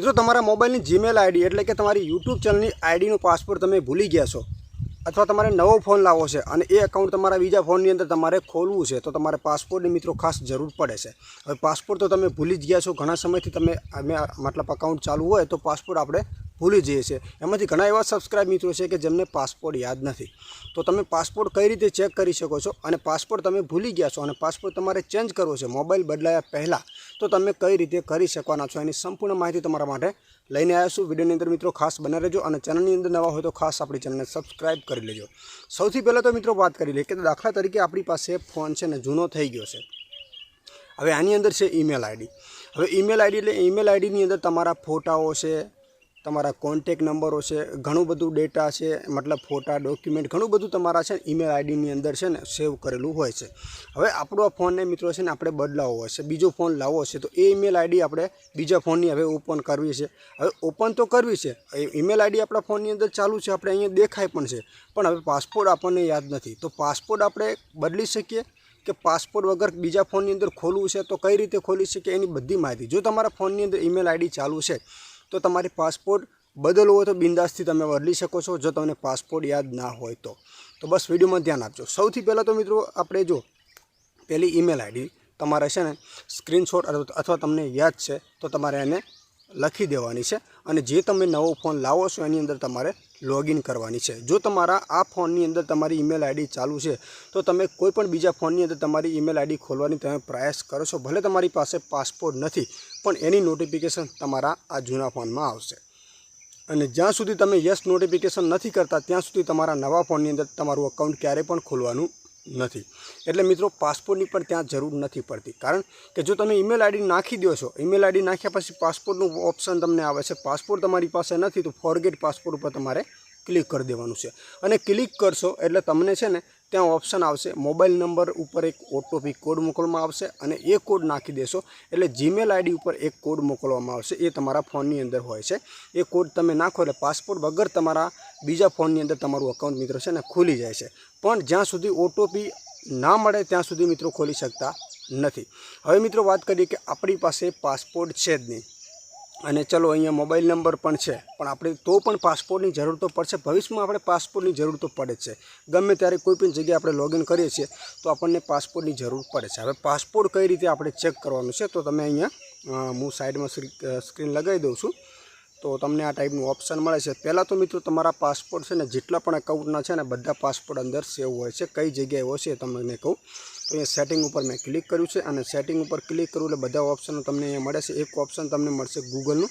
મિત્રો, તમારા મોબાઈલની જીમેલ આઈડી એટલે કે તમારી યુટ્યુબ ચેનલની આઈડીનો પાસવર્ડ તમે ભૂલી ગયા છો અથવા તમારે નવો ફોન લાવવો છે અને એ એકાઉન્ટ તમારા બીજા ફોનની અંદર તમારે ખોલવું છે, તો તમારે પાસપોર્ટની મિત્રો ખાસ જરૂર પડે છે. હવે પાસપોર્ટ તો તમે ભૂલી જ ગયા છો, ઘણા સમયથી તમે મતલબ અકાઉન્ટ ચાલુ હોય તો પાસપોર્ટ આપણે ભૂલી જઈએ છીએ. એમાંથી ઘણા એવા સબસ્ક્રાઇબ મિત્રો છે કે જેમને પાસપોર્ટ યાદ નથી. તો તમે પાસપોર્ટ કઈ રીતે ચેક કરી શકો છો? અને પાસપોર્ટ તમે ભૂલી ગયા છો અને પાસપોર્ટ તમારે ચેન્જ કરવો છે મોબાઈલ બદલાયા પહેલાં, તો તમે કઈ રીતે કરી શકવાના છો? એની સંપૂર્ણ માહિતી તમારા માટે લઈને આવ્યા છું. વિડીયોની અંદર મિત્રો ખાસ બના રહેજો અને ચેનલની અંદર નવા હોય તો ખાસ આપણી ચેનલને સબસ્ક્રાઇબ કરી લેજો. સૌથી પહેલાં તો મિત્રો વાત કરી લઈએ કે દાખલા તરીકે આપણી પાસે ફોન છે ને જૂનો થઈ ગયો છે. હવે આની અંદર છે ઈમેલ આઈડી હવે ઈમેલ આઈડી એટલે ઈમેલ આઈડીની અંદર તમારા ફોટાઓ છે તમારા કોન્ટેક નંબરો છે, ઘણું બધું ડેટા છે, મતલબ ફોટા ડોક્યુમેન્ટ ઘણું બધું તમારા છે ને ઈમેલ આઈડીની અંદર છે ને સેવ કરેલું હોય છે. હવે આપણો આ ફોનને મિત્રો છે ને આપણે બદલાવો હોય છે. બીજો ફોન લાવવો છે તો એ ઈમેલ આઈડી આપણે બીજા ફોનની હવે ઓપન કરવી છે. હવે ઓપન તો કરવી છે. ઈમેલ આઈડી આપણા ફોનની અંદર ચાલુ છે, આપણે અહીંયા દેખાય પણ છે. પણ હવે પાસપોર્ટ આપણને યાદ નથી. તો પાસપોર્ટ આપણે બદલી શકીએ કે પાસપોર્ટ વગર બીજા ફોનની અંદર ખોલવું છે? તો કઈ રીતે ખોલી શકીએ? એની બધી માહિતી. જો તમારા ફોનની અંદર ઈમેલ આઈડી ચાલુ છે તો તમારી પાસપોર્ટ બદલવો હોય તો બિંદાસથી તમે બદલી શકો છો, જો તમને પાસપોર્ટ યાદ ના હોય તો. તો બસ વિડીયોમાં ધ્યાન આપજો. સૌથી પહેલાં તો મિત્રો આપણે જો પહેલી ઈમેલ આઈડી તમારે છે ને સ્ક્રીનશોટ અથવા તમને યાદ છે, તો તમારે એને લખી દેવાની છે. અને જે તમે નવો ફોન લાવો છો, એની અંદર તમારે લોગિન કરવાની છે. જો તમારા આ ફોનની અંદર તમારી ઈમેલ આઈડી ચાલુ છે, તો તમે કોઈ પણ બીજા ફોનની અંદર તમારી ઈમેલ આઈડી ખોલવાની તમે પ્રયાસ કરો છો. ભલે તમારી પાસે પાસપોર્ટ નથી, પણ એની નોટિફિકેશન તમારા આ જૂના ફોનમાં આવશે. અને જ્યાં સુધી તમે યસ નોટિફિકેશન નથી કરતા, ત્યાં સુધી તમારા નવા ફોનની અંદર તમારું અકાઉન્ટ ક્યારેય પણ ખોલવાનું નથી. એટલે મિત્રો પાસપોર્ટની પણ ત્યાં જરૂર નથી પડતી. કારણ કે જો તમે ઈમેલ આઈડી નાખી દો છો ઈમેલ આઈડી નાખ્યા પછી પાસપોર્ટનું ઓપ્શન તમને આવે છે. પાસપોર્ટ તમારી પાસે નથી, તો ફોરગેટ પાસપોર્ટ ઉપર તમારે ક્લિક કરી દેવાનું છે. અને ક્લિક કરશો એટલે તમને છે ને ત્યાં ઓપ્શન આવશે. મોબાઈલ નંબર ઉપર એક ઓટોપી કોડ મોકલવામાં આવશે અને એ કોડ નાખી દેશો. એટલે જીમેલ આઈડી ઉપર એક કોડ મોકલવામાં આવશે. એ તમારા ફોનની અંદર હોય છે. એ કોડ તમે નાખો એટલે પાસપોર્ટ વગર તમારા બીજા ફોનની અંદર તમારું અકાઉન્ટ મિત્રો છે ને ખુલી જાય છે. પણ જ્યાં સુધી ઓટોપી ના મળે ત્યાં સુધી મિત્રો ખોલી શકતા નથી. હવે મિત્રો વાત કરીએ કે આપણી પાસે પાસપોર્ટ છે જ નહીં. અને ચલો, અહીંયા મોબાઈલ નંબર પણ છે. પણ આપણે તો પણ પાસપોર્ટની જરૂર તો પડશે. ભવિષ્યમાં આપણે પાસપોર્ટની જરૂર તો પડે છે. ગમે ત્યારે કોઈ પણ જગ્યાએ આપણે લોગિન કરીએ છીએ, તો આપણને પાસપોર્ટની જરૂર પડે છે. હવે પાસપોર્ટ કઈ રીતે આપણે ચેક કરવાનું છે, તો તમે અહીંયા હું સાઈડમાં સ્ક્રીન લગાવી દઉં છું. તો તમને આ ટાઈપનું ઓપ્શન મળે છે. પહેલાં તો મિત્રો, તમારા પાસપોર્ટ છે ને, જેટલા પણ એકાઉન્ટના છે ને, બધા પાસપોર્ટ અંદર સેવ હોય છે. કઈ જગ્યાએ હોય છે તમને કહું. તો અહીંયા સેટિંગ ઉપર મેં ક્લિક કર્યું છે અને સેટિંગ ઉપર ક્લિક કરું એટલે બધા ઓપ્શનો તમને અહીંયા મળે છે. એક ઓપ્શન તમને મળશે ગૂગલનું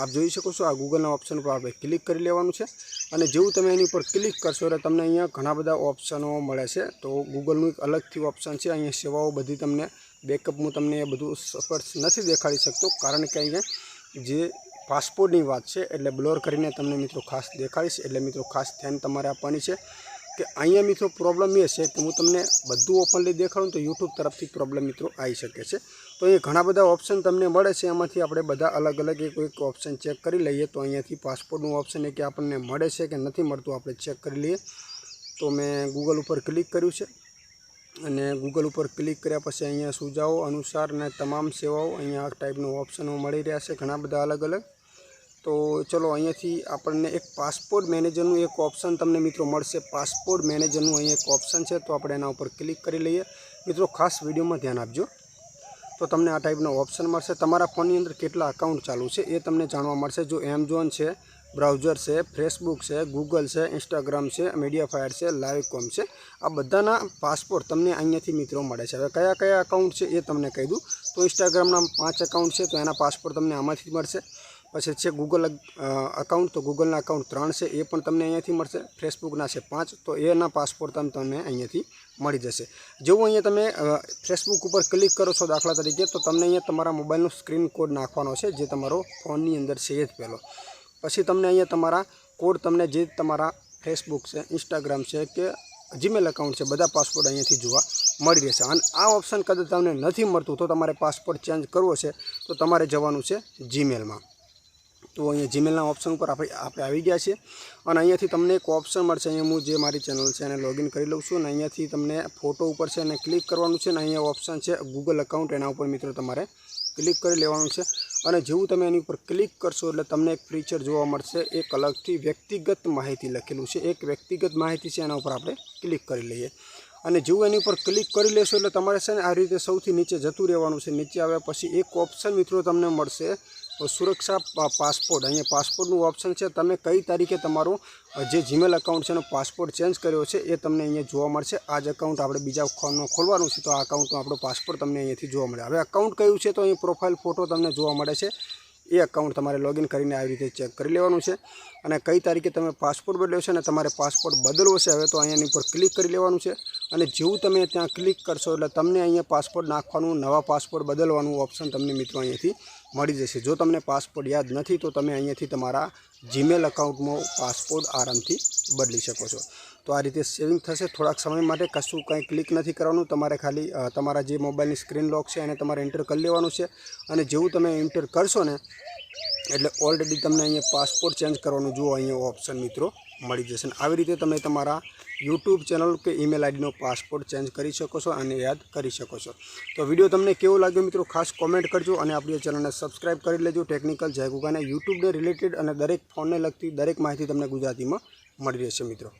આપ જોઈ શકો છો આ ગૂગલના ઓપ્શન ઉપર આપણે ક્લિક કરી લેવાનું છે. અને જેવું તમે એની ઉપર ક્લિક કરશો એટલે તમને અહીંયા ઘણા બધા ઓપ્શનો મળે છે. તો ગૂગલનું એક અલગથી ઓપ્શન છે. અહીંયા સેવાઓ બધી તમને બેકઅપ હું તમને એ બધું સ્પષ્ટ નથી દેખાડી શકતો. કારણ કે અહીંયા જે પાસપોર્ટની વાત છે એટલે બ્લોર કરીને તમને મિત્રો ખાસ દેખાડીશ. એટલે મિત્રો ખાસ ધ્યાન તમારે આપવાની છે. કે અહીંયા મિત્રો પ્રોબ્લેમ એ છે કે હું તમને બધું ઓપનલી દેખાડું તો યુટ્યુબ તરફથી પ્રોબ્લેમ મિત્રો આવી શકે છે. તો અહીંયા ઘણા બધા ઓપ્શન તમને મળે છે, એમાંથી આપણે બધા અલગ અલગ એક એક ઓપ્શન ચેક કરી લઈએ. તો અહીંયાથી પાસપોર્ટનું ઓપ્શન એ કે આપણને મળે છે કે નથી મળતું, આપણે ચેક કરી લઈએ. તો મેં ગૂગલ ઉપર ક્લિક કર્યું છે. અને ગૂગલ ઉપર ક્લિક કર્યા પછી અહીંયા સુઝાવો અનુસાર અને તમામ સેવાઓ અહીંયા આ ટાઈપનું ઓપ્શનો મળી રહ્યા છે. ઘણા બધા અલગ અલગ. તો ચલો અહીંયાથી આપણને એક પાસપોર્ટ મેનેજરનું એક ઓપ્શન તમને મિત્રો મળશે. પાસપોર્ટ મેનેજરનું અહીં એક ઓપ્શન છે, તો આપણે એના ઉપર ક્લિક કરી લઈએ. મિત્રો ખાસ વિડીયોમાં ધ્યાન આપજો. તો તમને આ ટાઈપનો ઓપ્શન મળશે. તમારા ફોનની અંદર કેટલા અકાઉન્ટ ચાલુ છે એ તમને જાણવા મળશે. જો એમઝોન છે બ્રાઉઝર છે ફેસબુક છે ગૂગલ છે ઇન્સ્ટાગ્રામ છે મીડિયાફાયર છે લાઈવકોમ છે, આ બધાના પાસપોર્ટ તમને અહીંયાથી મિત્રો મળે છે. હવે કયા કયા અકાઉન્ટ છે એ તમને કહી દઉં. તો ઇન્સ્ટાગ્રામના પાંચ અકાઉન્ટ છે, તો એના પાસપોર્ટ તમને આમાંથી મળશે. પછી છે ગૂગલ અકાઉન્ટ તો ગૂગલના અકાઉન્ટ ત્રણ છે, એ પણ તમને અહીંયાથી મળશે. ફેસબુકના છે પાંચ, તો એના પાસપોર્ટ તમને તમને અહીંયાથી મળી જશે. જેવું અહીંયા તમે ફેસબુક ઉપર ક્લિક કરો છો દાખલા તરીકે, તો તમને અહીંયા તમારા મોબાઈલનો સ્ક્રીન કોડ નાખવાનો છે, જે તમારો ફોનની અંદર છે એ જ પહેલો પછી તમને અહીંયા તમારા કોડ તમને જે તમારા ફેસબુક છે ઇન્સ્ટાગ્રામ છે કે જીમેલ એકાઉન્ટ છે, બધા પાસપોર્ટ અહીંયાથી જોવા મળી રહેશે. અને આ ઓપ્શન કદાચ તમને નથી મળતું, તો તમારે પાસપોર્ટ ચેન્જ કરવો છે, તો તમારે જવાનું છે જીમેલમાં તો અહીંયા જીમેલના ઓપ્શન ઉપર આપણે આપણે આવી ગયા છીએ. અને અહીંયાથી તમને એક ઓપ્શન મળશે. અહીંયા હું જે મારી ચેનલ છે એને લોગિન કરી લઉં છું. અને અહીંયાથી તમને ફોટો ઉપર છે અને ક્લિક કરવાનું છે. અને અહીંયા ઓપ્શન છે ગૂગલ અકાઉન્ટ એના ઉપર મિત્રો તમારે ક્લિક કરી લેવાનું છે. અને જેવું તમે એની ઉપર ક્લિક કરશો એટલે તમને એક ફીચર જોવા મળશે. એક અલગથી વ્યક્તિગત માહિતી લખેલું છે. એક વ્યક્તિગત માહિતી છે એના ઉપર આપણે ક્લિક કરી લઈએ. અને જેવું એની ઉપર ક્લિક કરી લેશો એટલે તમારે છે ને આ રીતે સૌથી નીચે જતું રહેવાનું છે. નીચે આવ્યા પછી એક ઓપ્શન મિત્રો તમને મળશે. સુરક્ષા પાસપોર્ટ. અહીંયા પાસપોર્ટનું ઓપ્શન છે. તમે કઈ તારીખે તમારું જે જીમેલ એકાઉન્ટ છે એનો પાસપોર્ટ ચેન્જ કર્યો છે એ તમને અહીંયા જોવા મળશે. આ જ એકાઉન્ટ આપણે બીજા ફોનમાં ખોલવાનું છે તો આ એકાઉન્ટનો આપણો પાસપોર્ટ તમને અહીંયાથી જોવા મળે. હવે એકાઉન્ટ કયું છે તો અહીં પ્રોફાઇલ ફોટો તમને જોવા મળે છે. એ એકાઉન્ટ તમારે લોગિન કરીને આવી રીતે ચેક કરી લેવાનું છે. અને કઈ તારીખે તમે પાસપોર્ટ બદલ્યો છે અને તમારે પાસપોર્ટ બદલવો છે, હવે તો અહીંયાની ઉપર ક્લિક કરી લેવાનું છે. અને જેવું તમે ત્યાં ક્લિક કરશો એટલે તમને અહીંયા પાસપોર્ટ નાખવાનું, નવા પાસપોર્ટ બદલવાનું ઓપ્શન તમને મિત્રો અહીંયાથી મળી જશે. જો તમને પાસપોર્ટ યાદ નથી, તો તમે અહીંયાથી તમારા જીમેલ એકાઉન્ટમાં પાસપોર્ટ આરામથી બદલી શકો છો. તો આ રીતે સેવિંગ થશે. થોડાક સમય માટે કશું કંઈ ક્લિક નથી કરવાનું. તમારે ખાલી તમારા જે મોબાઈલની સ્ક્રીન લોક છે, એને તમારે એન્ટર કરી લેવાનું છે. અને જેવું તમે એન્ટર કરશો ને, એટલે ઓલરેડી તમને અહીંયા પાસપોર્ટ ચેન્જ કરવાનું જુઓ, અહીંયા ઓપ્શન મિત્રો મળી જશે. અને આવી રીતે તમે તમારા યુટ્યુબ ચેનલ કે ઈમેલ આઈડીનો પાસપોર્ટ ચેન્જ કરી શકો છો અને યાદ કરી શકો છો. તો વીડિયો તમને કેવો લાગ્યો મિત્રો? ખાસ કોમેન્ટ કરજો અને આપણી ચેનલને સબસ્ક્રાઈબ કરી લેજો. ટેકનિકલ જયગુગાને યુટ્યુબને રિલેટેડ અને દરેક ફોનને લગતી દરેક માહિતી તમને ગુજરાતીમાં મળી રહેશે મિત્રો.